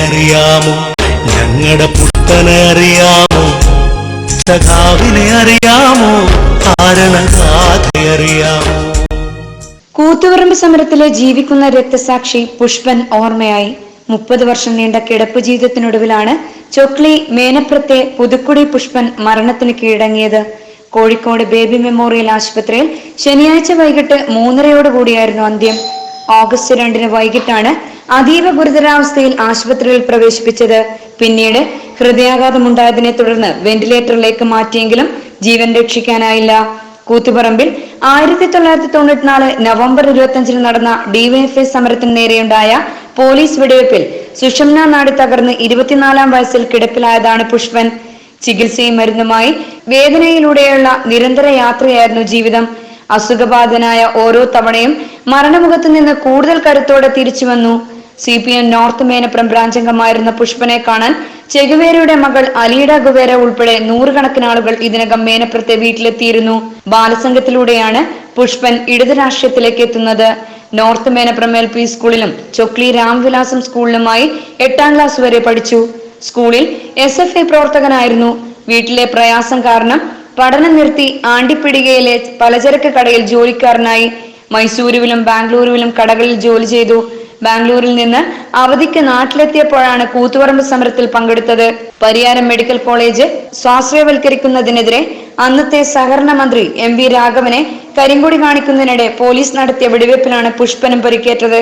അറിയാമോ? ഞങ്ങളുടെ പുത്തനെ അറിയാമോ? സഖാവിനെ അറിയാമോ? കാരണഗാഥ അറിയാമോ? കൂത്തുപറമ്പ് സമരത്തിലെ ജീവിക്കുന്ന രക്തസാക്ഷി പുഷ്പൻ ഓർമ്മയായി. മുപ്പത് വർഷം നീണ്ട കിടപ്പ് ജീവിതത്തിനൊടുവിലാണ് ചൊക്ലി മേനപ്രത്തെ പുതുക്കുടി പുഷ്പൻ മരണത്തിന് കീഴടങ്ങിയത്. കോഴിക്കോട് ബേബി മെമ്മോറിയൽ ആശുപത്രിയിൽ ശനിയാഴ്ച വൈകിട്ട് മൂന്നരയോടുകൂടിയായിരുന്നു അന്ത്യം. ഓഗസ്റ്റ് രണ്ടിന് വൈകിട്ടാണ് അതീവ ഗുരുതരാവസ്ഥയിൽ ആശുപത്രിയിൽ പ്രവേശിപ്പിച്ചത് പിന്നീട് ഹൃദയാഘാതമുണ്ടായതിനെ തുടർന്ന് വെന്റിലേറ്ററിലേക്ക് മാറ്റിയെങ്കിലും ജീവൻ രക്ഷിക്കാനായില്ല. കൂത്തുപറമ്പിൽ ആയിരത്തി തൊള്ളായിരത്തി തൊണ്ണൂറ്റിനാല് നവംബർ ഇരുപത്തിയഞ്ചിന് നടന്ന ഡിവൈഎഫ്ഐ സമരത്തിന് നേരെയുണ്ടായ പോലീസ് വെടിവെപ്പിൽ സുഷംന നാട് തകർന്ന് ഇരുപത്തിനാലാം വയസ്സിൽ കിടപ്പിലായതാണ് പുഷ്പൻ. ചികിത്സയും മരുന്നുമായി വേദനയിലൂടെയുള്ള നിരന്തര യാത്രയായിരുന്നു ജീവിതം. അസുഖബാധനായ ഓരോ തവണയും മരണമുഖത്തു നിന്ന് കൂടുതൽ കരുത്തോടെ തിരിച്ചു വന്നു. C P M north Menappuram branch അംഗമായിരുന്ന പുഷ്പനെ കാണാൻ ചെഗുവേരയുടെ മകൾ അലീഡ ഗുവേര ഉൾപ്പെടെ നൂറുകണക്കിന് ആളുകൾ ഇതിനകം മേനപ്പുറത്തെ വീട്ടിലെത്തിയിരുന്നു. ബാലസംഘത്തിലൂടെയാണ് പുഷ്പൻ ഇടത് രാഷ്ട്രീയത്തിലേക്ക് എത്തുന്നത്. നോർത്ത് മേനപ്പുറം എൽ പി സ്കൂളിലും ചൊക്ലി രാംവിലാസം സ്കൂളിലുമായി എട്ടാം ക്ലാസ് വരെ പഠിച്ചു. സ്കൂളിൽ എസ് എഫ് ഐ പ്രവർത്തകനായിരുന്നു. വീട്ടിലെ പ്രയാസം കാരണം പഠനം നിർത്തി ആണ്ടിപ്പിടികയിലെ പലചരക്ക് കടയിൽ ജോലിക്കാരനായി. മൈസൂരുവിലും ബാംഗ്ലൂരുവിലും കടകളിൽ ജോലി ചെയ്തു. ബാംഗ്ലൂരിൽ നിന്ന് അവധിക്ക് നാട്ടിലെത്തിയപ്പോഴാണ് കൂത്തുപറമ്പ് സമരത്തിൽ പങ്കെടുത്തത്. പരിയാരം മെഡിക്കൽ കോളേജ് സ്വാശ്രയവൽക്കരിക്കുന്നതിനെതിരെ അന്നത്തെ സഹകരണ മന്ത്രി എം വി രാഘവനെ കരിങ്കൊടി കാണിക്കുന്നതിനിടെ പോലീസ് നടത്തിയ വെടിവെപ്പിലാണ് പുഷ്പനും പരിക്കേറ്റത്.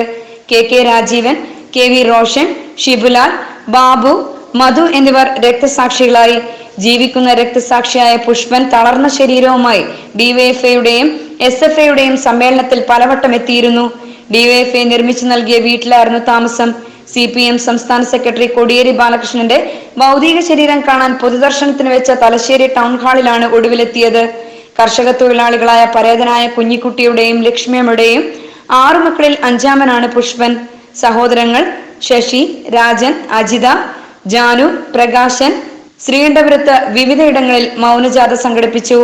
K K Rajeevan K V Roshan Shibulal Babu Madhu എന്നിവർ രക്തസാക്ഷികളായി. ജീവിക്കുന്ന രക്തസാക്ഷിയായ പുഷ്പൻ തളർന്ന ശരീരവുമായി ഡിവൈഎഫ്ഐയുടെയും എസ് എഫ് ഐയുടെയും സമ്മേളനത്തിൽ പലവട്ടം എത്തിയിരുന്നു. ഡിവൈഎഫ്ഐ നിർമ്മിച്ചു നൽകിയ വീട്ടിലായിരുന്നു താമസം. സി പി എം സംസ്ഥാന സെക്രട്ടറി കോടിയേരി ബാലകൃഷ്ണന്റെ ഭൗതിക ശരീരം കാണാൻ പൊതുദർശനത്തിന് വെച്ച തലശ്ശേരി ടൗൺ ഹാളിലാണ് ഒടുവിലെത്തിയത്. കർഷക തൊഴിലാളികളായ പരേതനായ കുഞ്ഞിക്കുട്ടിയുടെയും ലക്ഷ്മിയമ്മയുടെയും ആറു മക്കളിൽ അഞ്ചാമനാണ് പുഷ്പൻ. സഹോദരങ്ങൾ ശശി രാജൻ അജിത ജാനു പ്രകാശൻ ശ്രീകണ്ഠപുരത്ത് വിവിധയിടങ്ങളിൽ മൗനജാഥ സംഘടിപ്പിച്ചു.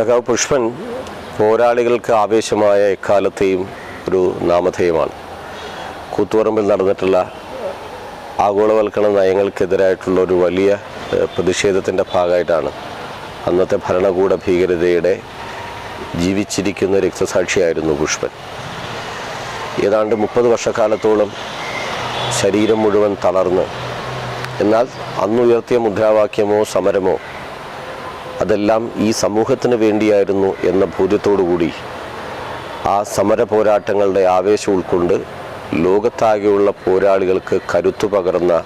സഖാവ് പുഷ്പൻ പോരാളികൾക്ക് ആവേശമായ എക്കാലത്തെയും ഒരു നാമധേയമാണ്. കൂത്തുപറമ്പിൽ നടന്നിട്ടുള്ള ആഗോളവൽക്കരണ നയങ്ങൾക്കെതിരായിട്ടുള്ള ഒരു വലിയ പ്രതിഷേധത്തിന്റെ ഭാഗമായിട്ടാണ് അന്നത്തെ ഭരണകൂട ഭീകരതയുടെ ജീവിച്ചിരിക്കുന്ന രക്തസാക്ഷിയായിരുന്നു പുഷ്പൻ. ഏതാണ്ട് മുപ്പത് വർഷക്കാലത്തോളം ശരീരം മുഴുവൻ തളർന്ന്. എന്നാൽ അന്നുയർത്തിയ മുദ്രാവാക്യമോ സമരമോ അതെല്ലാം ഈ സമൂഹത്തിന് വേണ്ടിയായിരുന്നു എന്ന ബോധ്യത്തോടുകൂടി ആ സമര പോരാട്ടങ്ങളുടെ ആവേശം ഉൾക്കൊണ്ട് ലോകത്താകെയുള്ള പോരാളികൾക്ക് കരുത്തു പകർന്ന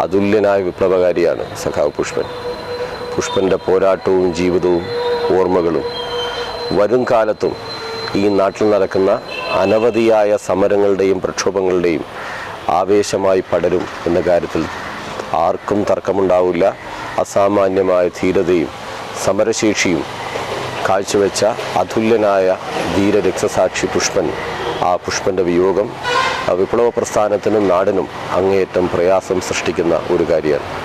അതുല്യനായ വിപ്ലവകാരിയാണ് സഖാവ് പുഷ്പൻ. പുഷ്പന്റെ പോരാട്ടവും ജീവിതവും ഓർമ്മകളും വരും കാലത്തും ഈ നാട്ടിൽ നടക്കുന്ന അനവധിയായ സമരങ്ങളുടെയും പ്രക്ഷോഭങ്ങളുടെയും ആവേശമായി പടരും എന്ന കാര്യത്തിൽ ആർക്കും തർക്കമുണ്ടാവില്ല. അസാമാന്യമായ ധീരതയും സമരശേഷിയും കാഴ്ചവെച്ച അതുല്യനായ ധീരരക്തസാക്ഷി പുഷ്പൻ. ആ പുഷ്പന്റെ വിയോഗം വിപ്ലവ പ്രസ്ഥാനത്തിനും നാടിനും അങ്ങേയറ്റം പ്രയാസം സൃഷ്ടിക്കുന്ന ഒരു കാര്യമാണ്.